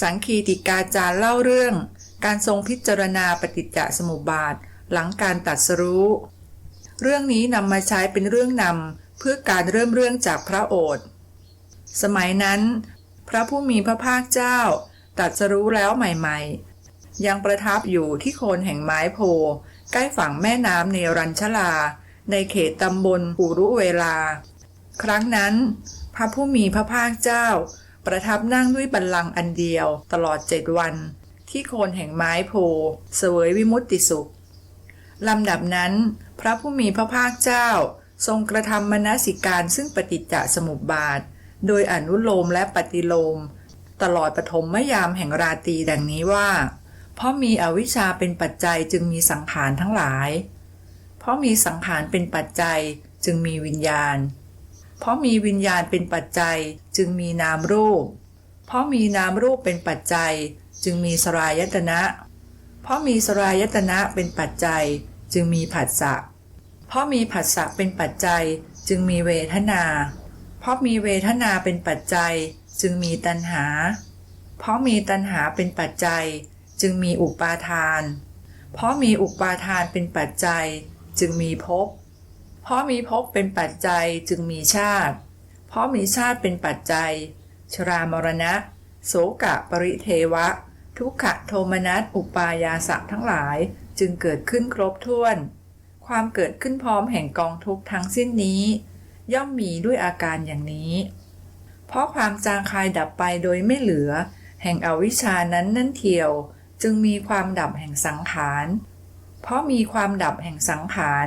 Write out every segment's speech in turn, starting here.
สังคีติกาจารย์เล่าเรื่อง การทรงพิจารณาปฏิจจสมุปบาท หลังการตัดสรู้ เรื่องนี้นำมาใช้เป็นเรื่องนำเพื่อการเริ่มเรื่องจากพระโอษฐ์สมัยนั้น พระผู้มีพระภาคเจ้า ตัดสรู้แล้วใหม่ๆ ยังประทับอยู่ที่โคนแห่งไม้โพ ใกล้ฝั่งแม่น้ำเนรัญชลา ในเขตตำบลปุรุเวลา ครั้งนั้น พระผู้มีพระภาคเจ้า ประทับนั่งด้วยบัลลังก์อันเดียวตลอดเจ็ดวัน ที่โคนแห่งไม้โพเสวยวิมุตติสุขลำดับนั้น พระผู้มีพระภาคเจ้า ทรงกระทำมนสิการซึ่งปฏิจจสมุปบาท โดยอนุโลมและปฏิโลม ตลอดปฐมมยามแห่งราตรีดังนี้ว่า เพราะมีอวิชชาเป็นปัจจัยจึงมีสังขารทั้งหลาย เพราะมีสังขารเป็นปัจจัยจึงมีวิญญาณ เพราะมีวิญญาณเป็นปัจจัยจึงมีนามรูป เพราะมีนามรูปเป็นปัจจัย จึงมีสรายตนะ เพราะมีสรายตนะเป็นปัจจัย จึงมีผัสสะ เพราะมีผัสสะเป็นปัจจัย จึงมีเวทนา เพราะมีเวทนาเป็นปัจจัย จึงมีตัณหา เพราะมีตัณหาเป็นปัจจัย จึงมีอุปาทาน เพราะมีอุปาทานเป็นปัจจัย จึงมีภพเพ ราะมีภพเป็นปัจจัยจึงมีชาติ เพราะมีชาติเป็นปัจจัย ชรามรณะ โสกะปริเทวะ ทุกขะโทมนัสอุปายาสะทั้งหลายจึงเกิดขึ้นครบถ้วน ความเกิดขึ้นพร้อมแห่งกองทุกทั้งสิ้นนี้ ย่อมมีด้วยอาการอย่างนี้ เพราะความจางคายดับไปโดยไม่เหลือ แห่งอวิชชานั้นนั่นเทียว จึงมีความดับแห่งสังขาร เพราะมีความดับแห่งสังขาร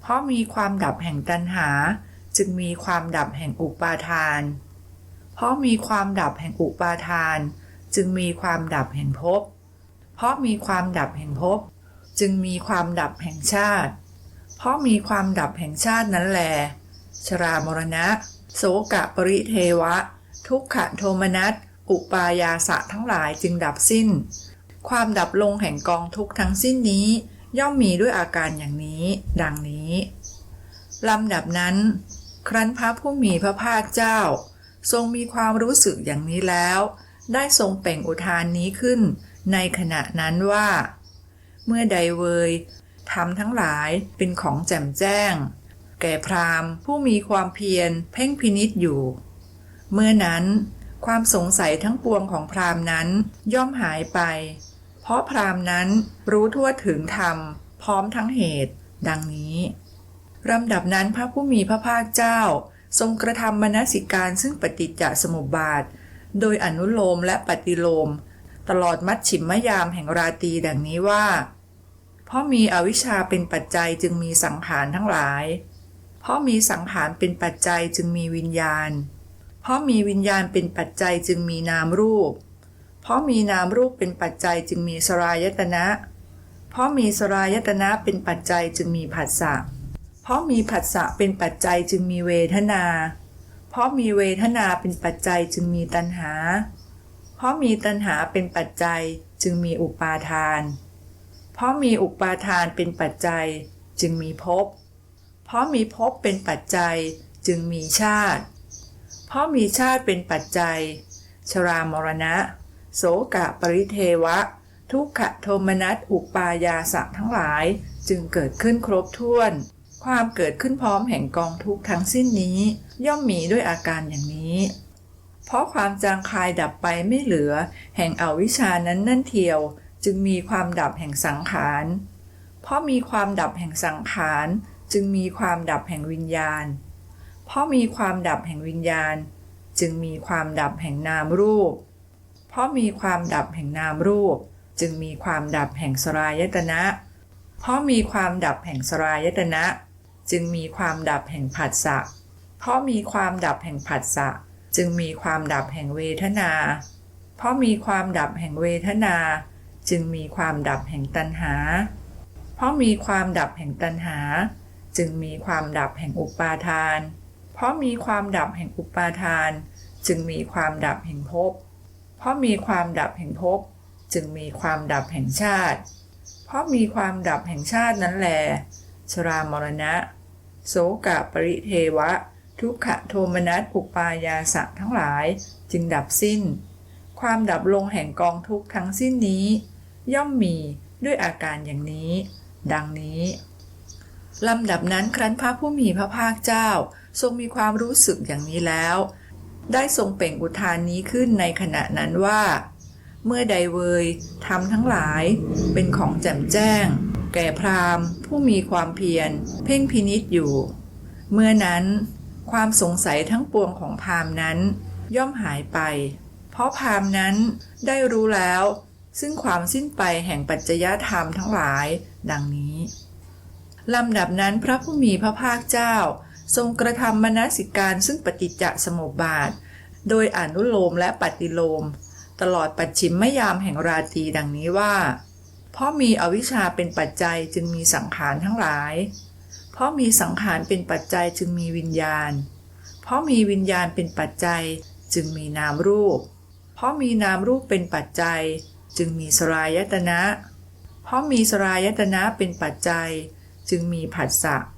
เพราะมีความดับแห่งตัณหา จึงมีความดับแห่งอุปาทาน เพราะมีความดับแห่งอุปาทาน จึงมีความดับแห่งภพ เพราะมีความดับแห่งภพ จึงมีความดับแห่งชาติ เพราะมีความดับแห่งชาตินั้นแล ชรามรณะ โสกะปริเทวะ ทุกขะโทมนัส อุปายาสะทั้งหลายจึงดับสิ้น ความดับลงแห่งกองทุกทั้งสิ้นนี้ ย่อมมีด้วยอาการอย่างนี้ ดังนี้ลำดับนั้น ครั้นพระผู้มีพระภาคเจ้า ทรงมีความรู้สึกอย่างนี้แล้ว ได้ทรงเป่งอุทานนี้ขึ้น ในขณะนั้นว่า เมื่อใดเวยทำทั้งหลายเป็นของแจ่มแจ้ง แก่พราหมณ์ผู้มีความเพียรเพ่งพินิษอยู่ เมื่อนั้น ความสงสัยทั้งปวงของพราหมณ์นั้นย่อมหายไป เพราะพราหมณ์นั้นรู้ทั่วถึงธรรม พร้อมทั้งเหตุ ดังนี้ลำดับนั้นพระผู้มีพระภาคเจ้า ทรงกระทำมนสิการซึ่งปฏิจจสมุปบาท โดยอนุโลมและปฏิโลม ตลอดมัดฉิมมยามแห่งราตีดังนี้ว่า เพราะมีอวิชชาเป็นปัจจัยจึงมีสังขารทั้งหลาย เพราะมีสังขารเป็นปัจจัยจึงมีวิญญาณ เพราะมีวิญญาณเป็นปัจจัยจึงมีนามรูปเราะมีนามรูปเป็นปัจจัยจึงมีสรายตนะ เพราะมีสรายตนะเป็นปัจจัยจึงมีผัสสะ เพราะมีผัสสะเป็นปัจจัยจึงมีเวทนา เพราะมีเวทนาเป็นปัจจัยจึงมีตัณหา เพราะมีตัณหาเป็นปัจจัยจึงมีอุปาทาน เพราะมีอุปาทานเป็นปัจจัยจึงมีภพ เพราะมีภพเป็นปัจจัยจึงมีชาติ เพราะมีชาติเป็นปัจจัย ชรามรณะ โสกะปริเทวะ ทุกขโทมนัสอุปายาสะทั้งหลายจึงเกิดขึ้นครบถ้วน ความเกิดขึ้นพร้อมแห่งกองทุกทั้งสิ้นนี้ ย่อมมีด้วยอาการอย่างนี้ เพราะความจางคายดับไปไม่เหลือ แห่งอวิชานั้นนั่นเทียว จึงมีความดับแห่งสังขาร เพราะมีความดับแห่งสังขารจึงมีความดับแห่งวิญญาณ เพราะมีความดับแห่งวิญญาณ จึงมีความดับแห่งนามรูป เพราะมีความดับแห่งนามรูป จึงมีความดับแห่งสรายตนะ เพราะมีความดับแห่งสรายตนะ จึงมีความดับแห่งผัสสะ เพราะมีความดับแห่งผัสสะ จึงมีความดับแห่งเวทนา เพราะมีความดับแห่งเวทนา จึงมีความดับแห่งตัณหา เพราะมีความดับแห่งตัณหา จึงมีความดับแห่งอุปาทาน เพราะมีความดับแห่งอุปาทาน จึงมีความดับแห่งภพ เพราะมีความดับแห่งภพจึงมีความดับแห่งชาติ เพราะมีความดับแห่งชาตินั้นแล ชรามรณะ โสกะปริเทวะ ทุกขโทมนัสอุปายาสะทั้งหลายจึงดับสิ้น ความดับลงแห่งกองทุกข์ทั้งสิ้นนี้ ย่อมมีด้วยอาการอย่างนี้ ดังนี้ลำดับนั้นครั้นพระผู้มีพระภาคเจ้า ทรงมีความรู้สึกอย่างนี้แล้ว ได้ทรงเป่งอุทานนี้ขึ้นในขณะนั้นว่า เมื่อใดเวยทำทั้งหลายเป็นของแจ่มแจ้ง แก่พราหมณ์ ผู้มีความเพียร เพ่งพินิษอยู่ เมื่อนั้น ความสงสัยทั้งปวงของพราหมณ์นั้น ย่อมหายไป เพราะพราหมณ์นั้นได้รู้แล้ว ซึ่งความสิ้นไปแห่งปัจจยธรรมทั้งหลาย ดังนี้ลำดับนั้นพระผู้มีพระภาคเจ้า ทรงกระทำมนสิการซึ่งปฏิจจสมุปบาท โดยอนุโลมและปฏิโลม ตลอดปัจฉิมมยามแห่งราตรีดังนี้ว่า เพราะมีอวิชชาเป็นปัจจัยจึงมีสังขารทั้งหลาย เพราะมีสังขารเป็นปัจจัยจึงมีวิญญาณ เพราะมีวิญญาณเป็นปัจจัยจึงมีนามรูป เพราะมีนามรูปเป็นปัจจัย จึงมีสลายตนะ เพราะมีสลายตนะเป็นปัจจัย จึงมีผัสสะเ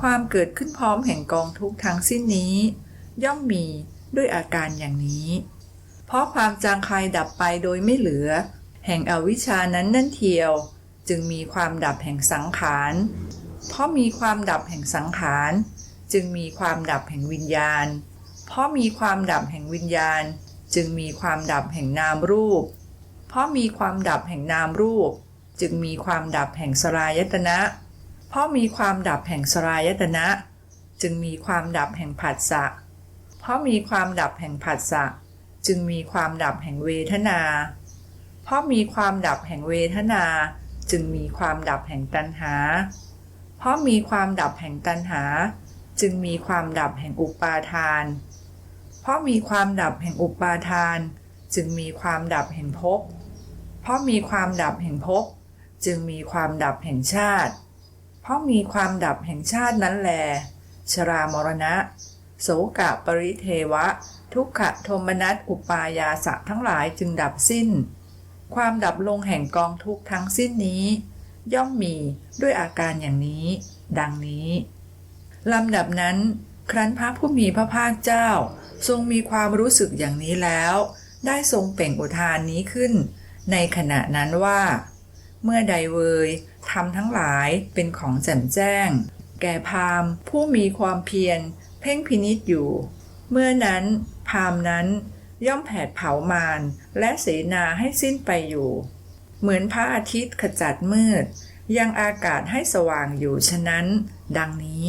ความเกิดขึ้นพร้อมแห่งกองทุกข์ทั้งสิ้นนี้ ย่อมมีด้วยอาการอย่างนี้ เพราะความจางคายดับไปโดยไม่เหลือ แห่งอวิชชานั้นนั่นเทียว จึงมีความดับแห่งสังขาร เพราะมีความดับแห่งสังขาร จึงมีความดับแห่งวิญญาณ เพราะมีความดับแห่งวิญญาณ จึงมีความดับแห่งนามรูป เพราะมีความดับแห่งนามรูป จึงมีความดับแห่งสลายตนะ เพราะมีความดับแห่งสลายตนะ จึงมีความดับแห่งผัสสะ เพราะมีความดับแห่งผัสสะ จึงมีความดับแห่งเวทนา เพราะมีความดับแห่งเวทนา จึงมีความดับแห่งตัณหา เพราะมีความดับแห่งตัณหา จึงมีความดับแห่งอุปาทาน เพราะมีความดับแห่งอุปาทาน จึงมีความดับแห่งภพ เพราะมีความดับแห่งภพ จึงมีความดับแห่งชาติ ราะมีความดับแห่งชาตินั้นแล ชรามรณะ โสกะปริเทวะ ทุกขโทมนัสอุปายาสะทั้งหลายจึงดับสิ้น ความดับลงแห่งกองทุกทั้งสิ้นนี้ ย่อมมีด้วยอาการอย่างนี้ ดังนี้ลำดับนั้น ครั้นพระผู้มีพระภาคเจ้า ทรงมีความรู้สึกอย่างนี้แล้ว ได้ทรงเป่งอุทานนี้ขึ้น ในขณะนั้นว่า เมื่อใดเวย ทำทั้งหลายเป็นของแจ่มแจ้ง แก่พราหมณ์ผู้มีความเพียร เพ่งพินิษอยู่ เมื่อนั้นพราหมณ์นั้นย่อมแผดเผามารและเสนาให้สิ้นไปอยู่ เหมือนพระอาทิตย์ขจัดมืด ยังอากาศให้สว่างอยู่ฉะนั้น ดังนี้